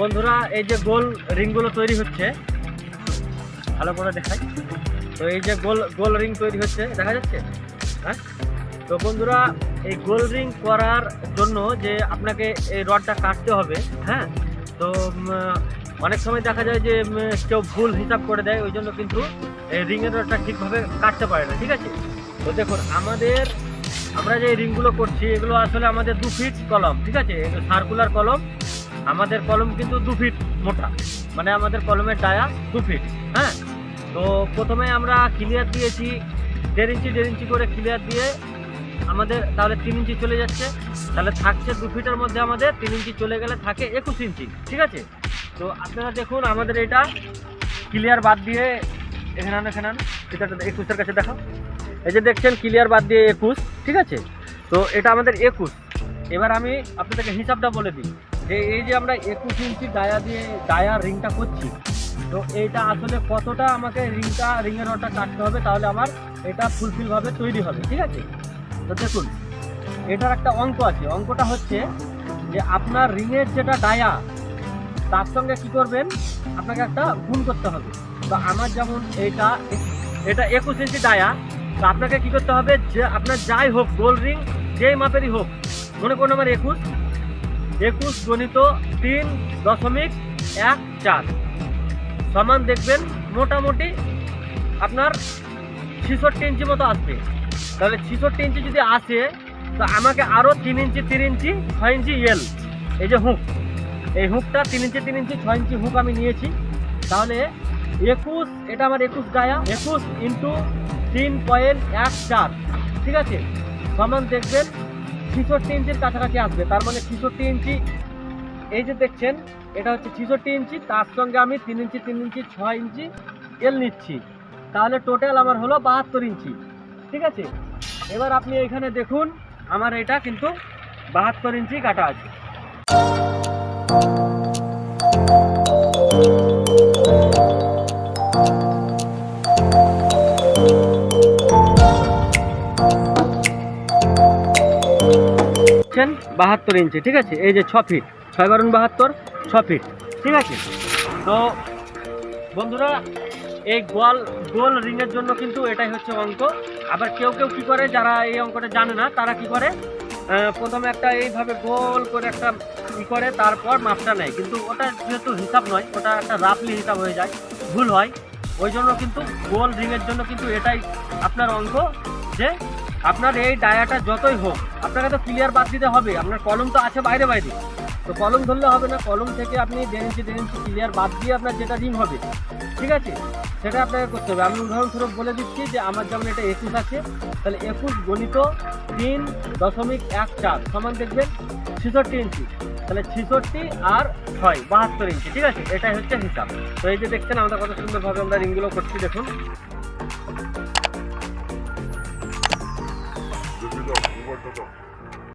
বন্ধুরা, এই যে গোল রিংগুলো তৈরি হচ্ছে। ভালো করে দেখাই। তো এই যে গোল গোল রিং তৈরি হচ্ছে, দেখা যাচ্ছে? হ্যাঁ? তো বন্ধুরা, এই গোল রিং করার জন্য যে আপনাকে এই রডটা কাটতে হবে হ্যাঁ? তো অনেক সময় দেখা যায় যে কেউ ভুল হিসাব করে দেয়, ওই জন্য কিন্তু এই রিংয়ের রডটা ঠিকভাবে কাটতে পারে না, ঠিক আছে? তো দেখুন, আমাদের, আমরা যে রিংগুলো করছি, এগুলো আসলে আমাদের দু ফিট কলম, ঠিক আছে? সার্কুলার কলম। আমাদের কলম কিন্তু দু ফিট মোটা। মানে আমাদের কলমের ডায়া দু ফিট হ্যাঁ? তো প্রথমে আমরা ক্লিয়ার দিয়েছি দেড় ইঞ্চি দেড় ইঞ্চি করে ক্লিয়ার দিয়ে আমাদের তাহলে তিন ইঞ্চি চলে যাচ্ছে। তাহলে থাকছে দু ফিটের মধ্যে আমাদের তিন ইঞ্চি চলে গেলে থাকে একুশ ইঞ্চি ঠিক আছে? তো আপনারা দেখুন আমাদের এটা ক্লিয়ার বাদ দিয়ে এখানে আন, এখানে আন। একুশের কাছে দেখাও। এই যে দেখছেন ক্লিয়ার বাদ দিয়ে একুশ ঠিক আছে? তো এটা আমাদের একুশ। এবার আমি আপনাদেরকে হিসাবটা বলে দিই। যে এই যে আমরা একুশ ইঞ্চি ডায়া দিয়ে, ডায়া রিংটা করছি, তো এইটা আসলে কতটা আমাকে রিংটা, রিংয়ের রডটা কাটতে হবে তাহলে আমার এটা ফুলফিলভাবে তৈরি হবে, ঠিক আছে? তো দেখুন, এটার একটা অঙ্ক আছে। অঙ্কটা হচ্ছে যে আপনার রিংয়ের যেটা ডায়া, তার সঙ্গে কি করবেন? আপনাকে একটা গুণ করতে হবে। তো আমার যেমন এইটা, এটা একুশ ইঞ্চি ডায়া, তো আপনাকে কি করতে হবে? যে আপনার যাই হোক, গোল রিং, যেই মাপেরই হোক, মনে করুন আমার একুশ একুশ গণিত তিন দশমিক এক চার। সমান দেখবেন মোটামুটি আপনার ছিষট্টি ইঞ্চি মতো আসবে। তাহলে ছিষট্টি ইঞ্চি যদি আসে, তো আমাকে আরও তিন ইঞ্চি তিন ইঞ্চি, ছয় ইঞ্চি এল এই যে হুক এই হুকটা তিন ইঞ্চি তিন ইঞ্চি, ছয় ইঞ্চি হুক আমি নিয়েছি। তাহলে একুশ, এটা আমার একুশ গায়া, একুশ ইন্টু তিন পয়েন্ট এক চার। ঠিক আছে? সমান দেখবেন ছিষট্টি ইঞ্চির কাছাকাছি আসবে। তার মানে ছিষট্টি ইঞ্চি, এই যে দেখছেন, এটা হচ্ছে ছিষট্টি ইঞ্চি, তার সঙ্গে আমি তিন ইঞ্চি তিন ইঞ্চি, ছয় ইঞ্চি এল নিচ্ছি। তাহলে টোটাল আমার হলো বাহাত্তর ইঞ্চি। ঠিক আছে? এবার আপনি এখানে দেখুন, আমার এটা কিন্তু বাহাত্তর ইঞ্চি কাটা আছে। দেখছেন বাহাত্তর ইঞ্চি, ঠিক আছে? এই যে ছ ফিট ছয় বারুন বাহাত্তর, ছ ফিট ঠিক আছে? তো বন্ধুরা, এই গোল গোল রিংয়ের জন্য কিন্তু এটাই হচ্ছে অঙ্ক। আবার কেউ কেউ কী করে, যারা এই অঙ্কটা জানে না, তারা কি করে? প্রথমে একটা এইভাবে গোল করে একটা ই করে, তারপর মাপটা নেয়। কিন্তু ওটা যেহেতু হিসাব নয়, ওটা একটা রাফলি হিসাব হয়ে যায়, ভুল হয়। ওই জন্য কিন্তু গোল রিংয়ের জন্য কিন্তু এটাই আপনার অঙ্ক যে আপনার এই ডায়াটা যতই হোক, আপনাকে তো ক্লিয়ার বাদ দিতে হবে। আপনার কলম তো আছে বাইরে বাইরে। তো কলম ধরলে হবে না, কলম থেকে আপনি দেড় ইঞ্চি ক্লিয়ার বাদ দিয়ে আপনার যেটা রিং হবে, ঠিক আছে? সেটা আপনাকে করতে হবে। আমি উদাহরণস্বরূপ বলে দিচ্ছি যে আমার যেমন এটা একুশ আছে, তাহলে একুশ গণিত তিন দশমিক এক চার, সমান দেখবেন ছেষট্টি ইঞ্চি। তাহলে ছেষট্টি আর ছয়, বাহাত্তর ইঞ্চি, ঠিক আছে? এটাই হচ্ছে হিসাব। তো এই যে দেখছেন, আমাদের কত সুন্দরভাবে আমরা রিংগুলো করছি, দেখুন। vuelto loco.